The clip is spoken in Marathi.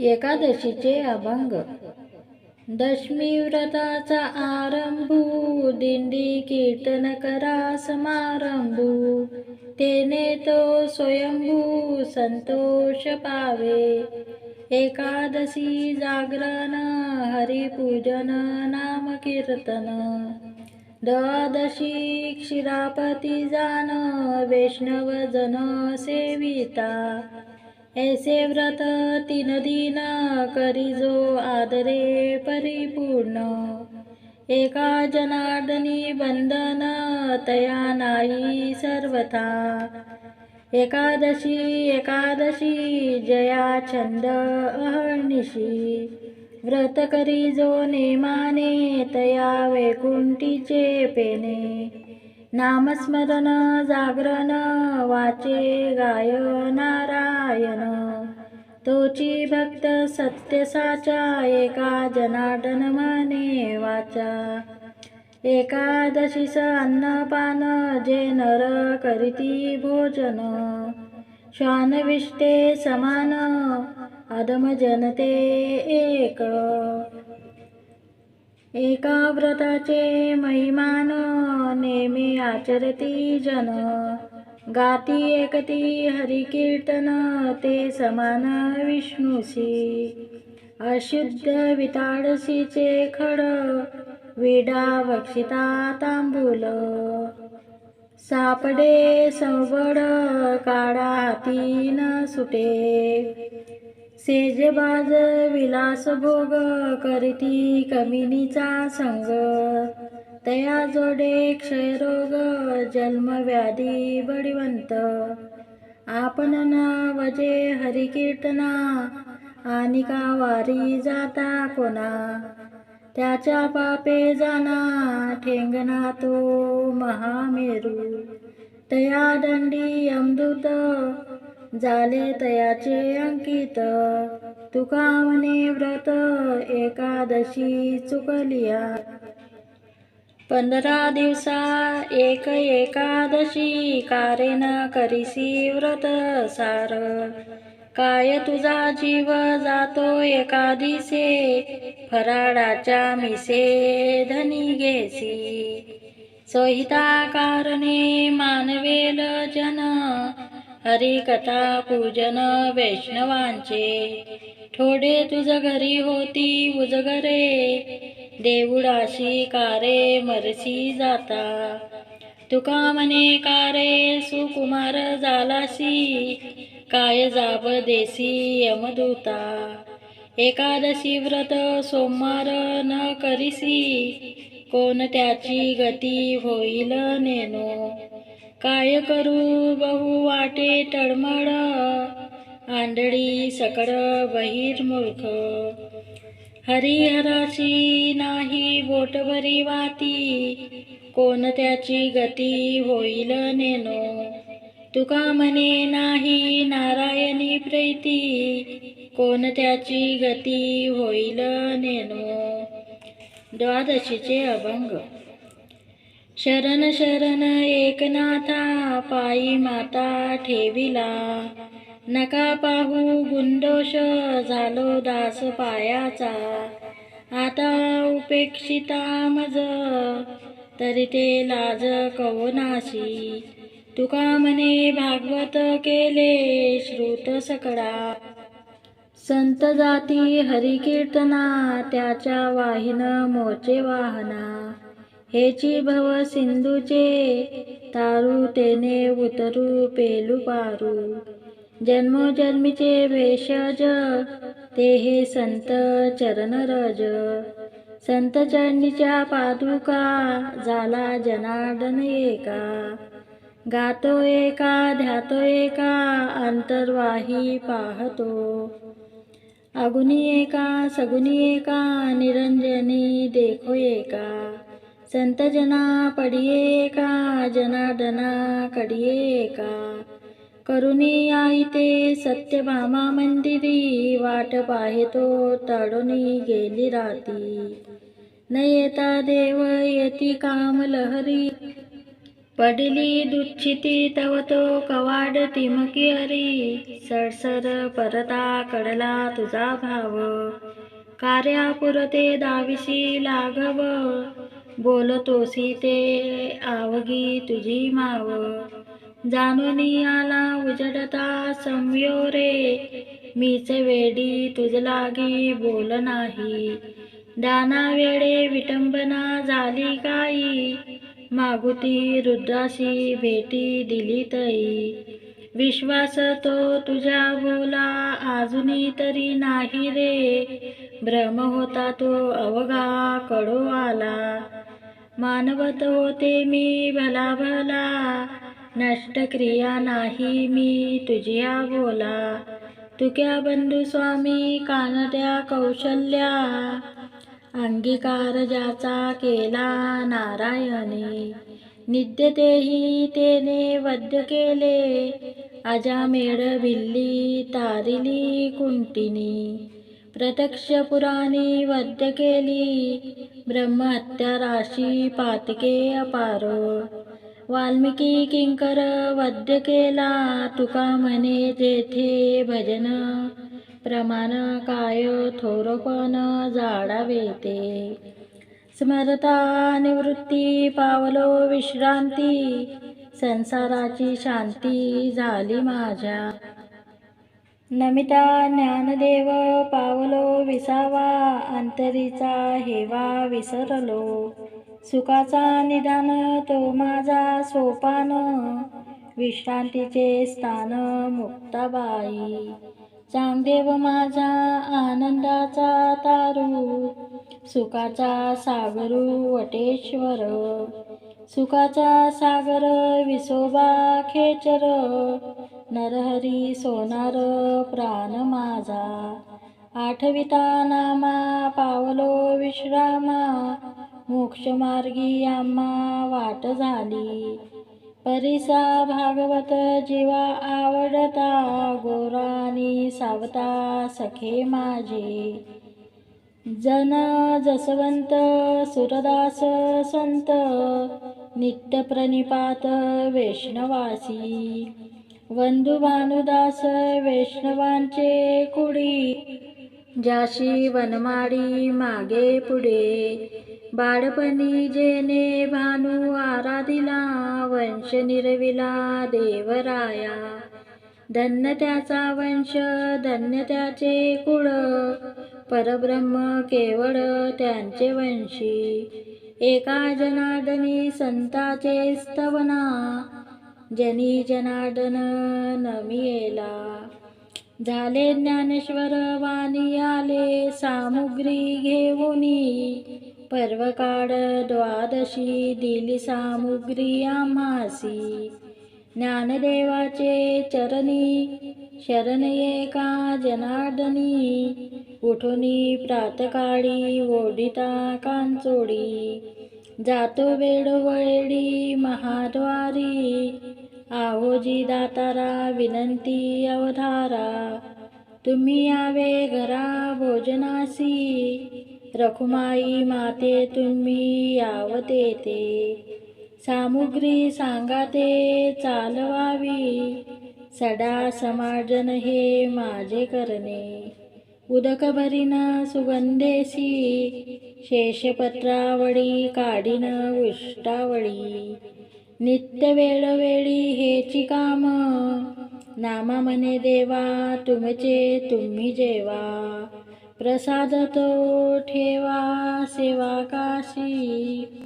एकादशीचे अभंग. दशमी व्रताचा आरंभू दिंडी कीर्तन करा समारंभू. तेने तो स्वयंभू संतोष पावे. एकादशी जागरण हरिपूजन नाम कीर्तन द्वादशी क्षीरापती जान वैष्णव जन सेविता. ऐसे व्रत तीन दिन करी जो आदरे परिपूर्ण. एका जनार्दनी बंधन तया नाही सर्वथा. एकादशी एकादशी जया छंद अहर्निशी. व्रत करी जो नेमाने तया वैकुंठीचे पेने. नामस्मरण जागरण वाचे गाय नारायण. तोची भक्त सत्य साचा एका जनार्दन म्हणे वाचा. एकादशीस अन्नपान जे नर करीती भोजन. श्वानविष्टे समान अधम जनते एक. एका व्रताचे महिमान नेहमी आचरती जन. गाती एकती हरिकीर्तन ते समान विष्णूसी अशुद्ध विताडसीचे खड विडा वक्षिता तांबूल. सापडे संवड काढा सुटे. सेजबाज विलास भोग करीती कमिनीचा संग. तया जोडे क्षयरोग जन्मव्याधी बळीवंत. आपण न वजे हरिकीर्तना आणि का वारी जाता कोणा. त्याच्या पापे जाना ठेंगना तो महामेरू. तया दंडी अमृत झाले तयाचे अंकित. तुका म्हणे व्रत एकादशी चुकलिया. पंधरा दिवसा एक एकादशी कारेन करीसी व्रत सार. काय तुझा जीव जातो एका दिसे? फराळाच्या मिसे धनी घेसी. सोहिता कारणे मानवेल जन हरिकथा पूजन वैष्णवांचे. थोडे तुझ घरी होती उजगरे देऊळाशी कारे मरसी जाता. तुका मने कारे सुकुमार झालासी काय जाब देसी यमदूता? एकादशी व्रत सोमवार न करीसी कोण त्याची गती होईल नेनो? काय करू बहु वाटे तळमळ आंधळी सकड बहिर्मूर्ख हरिहराची नाही बोटभरी वाती कोण त्याची गती होईल नेनो? तुका म्हणे नाही नारायणी प्रीती. कोण त्याची गती होईल नेनो? द्वादशीचे अभंग. शरण शरण एकनाथा पायी माता ठेविला. नका पाहू गुंडोष झालो दास पायाचा. आता उपेक्षिता मज तरी ते लाज कवनाशी तुका म्हणे भागवत केले श्रुत सकळा. संत जाती हरिकीर्तना त्याच्या वाहिन मोचे वाहना. हेची भव सिंधूचे तारू तेने उतरू पेलू पारू. जन्मोजन्मीचे भेषज ते हे संत चरण रज संत चरणीच्या पादुका झाला जनार्दन एका. गातो एका ध्यातो एका अंतर्वाही पाहतो. अगुनी एका सगुनी एका निरंजनी देखो एका. संत जना पडिये एका जनार्दना कडिये एका. करुणी आई ते सत्यभामा मंदिरी वाट पाहेतो तडुनी गेली राती. न येता देव येती काम लहरी पडिली दुच्छिती तव तो कवाड तिमकी हरी. सडसर परता कडला तुझा भाव. कार्यापुरते दाविशी लागव बोलतोसी ते आवगी तुझी माव. जाणूनी आला उजडता संयोरे. मीच वेडी तुझ लागी बोल नाही. दाना वेळे विटंबना झाली काही. मागुती रुद्राशी भेटी दिली तई. विश्वास तो तुझ्या बोला अजूनही तरी नाही रे. भ्रम होता तो अवघा कडो आला. मानवत होते मी भला भला. नष्ट क्रिया नाही मी तुझ्या बोला. तुक्या बंधू स्वामी कानट्या कौशल्या. अंगीकार ज्याचा केला नारायणे नित्य तेही तेने वद्य केले. अजामेळ भिल्ली तारिली कुंटिनी प्रत्यक्ष पुराणी वद्य केली. ब्रह्महत्या राशी पातके अपार वाल्मिकी किंकर वद्य केला. तुका म्हणे जेथे भजन प्रमाण काय थोरपण जाडावे ते. स्मरता निवृत्ती पावलो विश्रांती संसाराची शांती झाली माझ्या. नमिता ज्ञानदेव पावलो विसावा अंतरीचा हेवा विसरलो. सुखाचा निदान तो माझा सोपान. विश्रांतीचे स्थान मुक्ताबाई. चांगदेव माझा आनंदाचा तारू सुखाचा सागरू वटेश्वर. सुखाचा सागर विसोबा खेचर नरहरी सोनार प्राण माझा. आठविता नामा पावलो विश्रामा मोक्षमार्गी आम्हा वाट झाली. परिसा भागवत जीवा आवडता गोरानी सावता सखे माझे. जन जसवंत सुरदास संत नित्य प्रणिपात वैष्णवासी. वंधुभानुदास वैष्णवांचे कुडी जाशी वनमाडी मागे पुढे. बाळपणी जेने भानू आराधिला वंश निरविला देवराया. धन्य त्याचा वंश धन्य त्याचे कुळ परब्रह्म केवळ त्यांचे वंशी. एका जनार्दनी संताचे स्तवना जनी जनार्दन नमियेला. झाले ज्ञानेश्वर वाणी आले सामुग्री घेऊनी पर्वकाळ द्वादशी दिली सामुग्री आम्हासी. ज्ञानदेवाचे चरणी शरण एका जनार्दनी. उठोनी प्रातकाळी ओढिता कांचोडी जातो वेळोवेळी महाद्वारी. आहोजी दातारा विनंती अवधारा. तुम्ही यावे घरा भोजनासी. रखुमाई माते तुम्ही यावते ते. सामुग्री सांगा ते चालवावी. सडा समार्जन हे माझे करणे. उदकभरीन सुगंधेसी. शेषपत्रावळी काढीन उष्टावळी नित्य वेळोवेळी हेची काम. नामा मने देवा तुमचे तुम्ही जेवा. प्रसाद तो ठेवा सेवा काशी